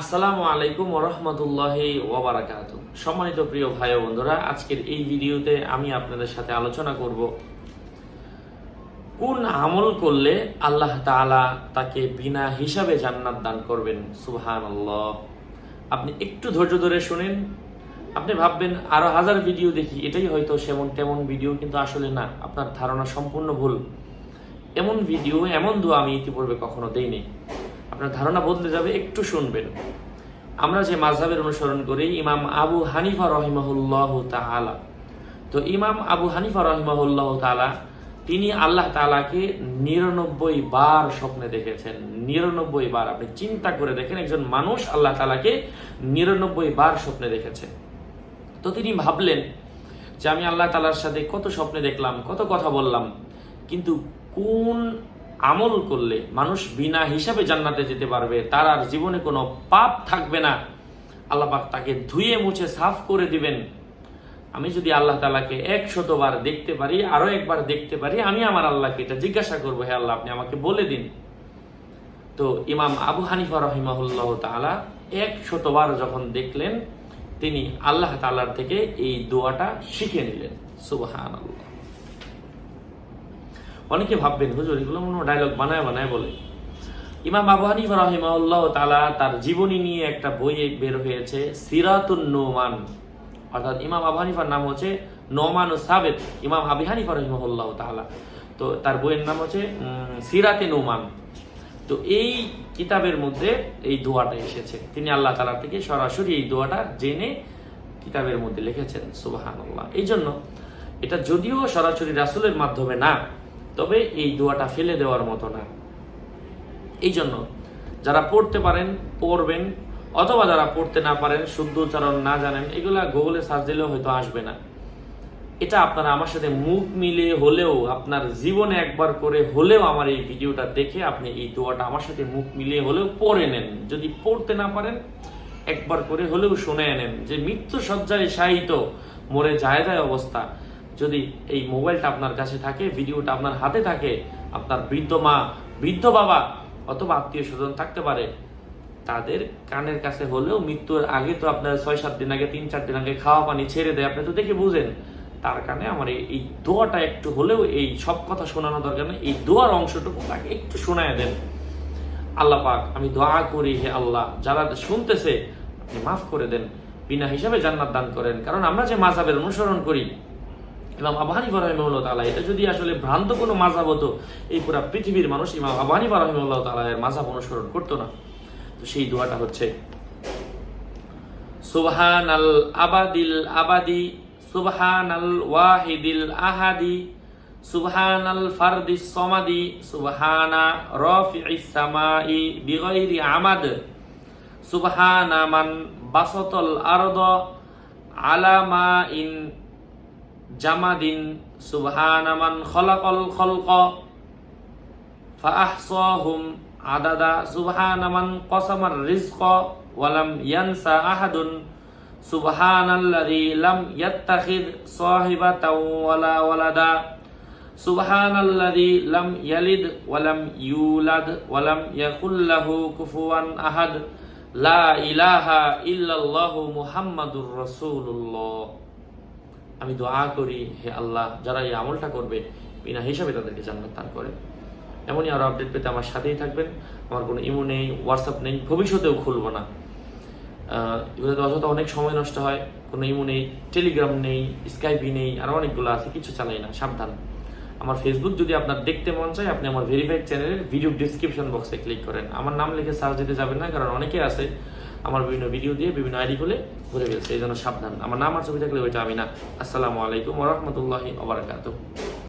আসসালামু আলাইকুম ওরহমতুল্লাহ ওবরাকাত সম্মানিত প্রিয় ভাই বন্ধুরা, আজকের এই ভিডিওতে আমি আপনাদের সাথে আলোচনা করব কোন আমল করলে আল্লাহ তাআলা তাকে বিনা হিসাবে জান্নাত দান করবেন? সুবহান আপনি একটু ধৈর্য ধরে শুনেন। আপনি ভাববেন, আরও হাজার ভিডিও দেখি, এটাই হয়তো সেমন তেমন ভিডিও, কিন্তু আসলে না, আপনার ধারণা সম্পূর্ণ ভুল। এমন ভিডিও, এমন দোয়া আমি ইতিপূর্বে কখনো দেইনি। আপনার ধারণা বদলে যাবে, একটু শুনবেন। আমরা যে মাঝহাবের অনুসরণ করি, ইমাম আবু হানিফা রহিমাহুল্লাহ তাআলা। তো ইমাম আবু হানিফা রহিমাহুল্লাহ তাআলা, তিনি আল্লাহ তালাকে নিরানব্বই বার স্বপ্নে দেখেছেন। নিরানব্বই বার। আপনি চিন্তা করে দেখেন, একজন মানুষ আল্লাহ তালাকে নিরানব্বই বার স্বপ্নে দেখেছেন তো তিনি ভাবলেন যে আমি আল্লাহ তালার সাথে কত স্বপ্নে দেখলাম, কত কথা বললাম, কিন্তু কোন আমল করলে মানুষ বিনা হিসাবে জান্নাতে যেতে পারবে, তার আর জীবনে কোনো পাপ থাকবে না। আল্লাহ পাক তাকে ধুয়ে মুছে সাফ করে দিবেন। আমি যদি আল্লাহ তালাকে একশতবার দেখতে পারি, আরও একবার দেখতে পারি, আমি আমার আল্লাহকে এটা জিজ্ঞাসা করব, হে আল্লাহ, আপনি আমাকে বলে দিন। তো ইমাম আবু হানিফা রহিমাহুল্লাহ তাআলা এক শতবার যখন দেখলেন, তিনি আল্লাহ তালার থেকে এই দোয়াটা শিখে নিলেন। সুবহান অনেকে ভাববেন, হুজুর, এগুলো মনে ডায়লগ বানায় বানায় বলে। ইমাম আবু হানিফা রহিমাহুল্লাহ তাআলা তার জীবনী নিয়ে একটা বই বের হয়েছে, সিরাতুন নোমান। অর্থাৎ ইমাম আবু হানিফার নাম হচ্ছে নোমান ও সাবেদ ইমাম আবি হানিফা রহিমাহুল্লাহ তাআলা। তো তার বইয়ের নাম হচ্ছে সিরাতে নোমান। তো এই কিতাবের মধ্যে এই দোয়াটা এসেছে। তিনি আল্লাহ তালা থেকে সরাসরি এই দোয়াটা জেনে কিতাবের মধ্যে লিখেছেন সুবাহান এই জন্য এটা যদিও সরাসরি রাসুলের মাধ্যমে না তবে এই দোয়াটা ফেলে দেওয়ার মতো না। এই জন্য যারা পড়তে পারেন, পড়বেন, অথবা যারা পড়তে না পারেন, শুদ্ধ উচ্চারণ না জানেন, এগুলা গুগলে সার্চ দিলেও হয়তো আসবে না। এটা আপনারা আমার সাথে মুখ মিলিয়ে হলেও, আপনার জীবনে একবার করে হলেও আমার এই ভিডিওটা দেখে আপনি এই দোয়াটা আমার সাথে মুখ মিলিয়ে হলেও পড়ে নেন। যদি পড়তে না পারেন, একবার করে হলেও শুনে নেন যে মৃত্যু সজ্জায় শায়িত, মরে যায় যায় অবস্থা। যদি এই মোবাইলটা আপনার কাছে থাকে, ভিডিওটা আপনার হাতে থাকে, আপনার বৃদ্ধ মা, বৃদ্ধ বাবা অথবা আত্মীয় স্বজন থাকতে পারে, তাদের কানের কাছে হলেও মৃত্যুর আগে তো আপনার ছয়, সাত দিন আগে, তিন, চার দিন আগে খাওয়া পানি ছেড়ে দেয়, আপনি তো দেখে বুঝেন। তার কানে আমার এই দোয়াটা একটু হলেও এই সব কথা শোনানো দরকার নেই, এই দোয়ার অংশটুকু তাকে একটু শোনায় দেন। আল্লাহ পাক, আমি দোয়া করি হে আল্লাহ, যারা শুনতেছে, আপনি মাফ করে দেন, বিনা হিসাবে জান্নাত দান করেন। কারণ আমরা যে মাঝাবের অনুসরণ করি ইমাম আবহানি রহিমউল্লাহ তালা এটা যদি আসলে ভ্রান্ত কোনো মাঝাব হতো, এই পুরা পৃথিবীর মানুষ ইমাম আবহানি রহিমউল্লাহ তালা এর মাঝাব অনুসরণ করতো না। তো সেই দোয়াটা হচ্ছে সুবহান আল আবাদিল আবাদি সুবহান আল ওয়াহিদিল আহাদি সুবহান আল ফারদিস সমাদি, সুবহানা রফি'is সামাই বিগৈরি আমাদ, সুবহানা মান বাসতল আরদ আলামা ইন জামাদিন সুবহানামান খলাকল খলক ফাহসহুম আদাদা সুবহানামান কসামার রিজক, ওয়ালাম ইয়ানসা আহাদুন সুবহানাল্লাযী লাম ইয়াত্তাখিদ সাহিবাতাও ওয়ালা ওয়ালাদা সুবহানাল্লাযী লাম ইয়ালিদ ওয়ালাম ইউলাদ ওয়ালাম ইয়াকুল কুফুয়ান আহাদ, লা ইলাহা ইল্লাল্লাহু মুহাম্মাদুর রাসূলুল্লাহ। আমি দোয়া করি, হে আল্লাহ, যারা এই আমলটা করবে, বিনা হিসাবে তাদেরকে জান্নাত দান করে। এমনই আরও আপডেট পেতে আমার সাথেই থাকবেন। আমার কোনো ইমো নেই হোয়াটসঅ্যাপ নেই, ভবিষ্যতেও খুলবো না। এগুলোতে অযথা অনেক সময় নষ্ট হয়, কোনো ইমো নেই টেলিগ্রাম নেই স্কাইপি নেই, আরও অনেকগুলো আছে কিছু চালাই না, সাবধান। আমার ফেসবুক যদি আপনার দেখতে মন চায়, আপনি আমার ভেরিফাইড চ্যানেলের ভিডিও ডিসক্রিপশন বক্সে ক্লিক করেন। আমার নাম লিখে সার্চ দিতে যাবেন না, কারণ অনেকে আছে আমার বিভিন্ন ভিডিও দিয়ে, বিভিন্ন আইডি খুলে ঘুরে ফেলছে এই জন্য সাবধান। আমার নাম আর ছবি থাকলে ওইটা আমি না। আসসালামু আলাইকুম ওরহমতুল্লাহি ওবরাকাতুহ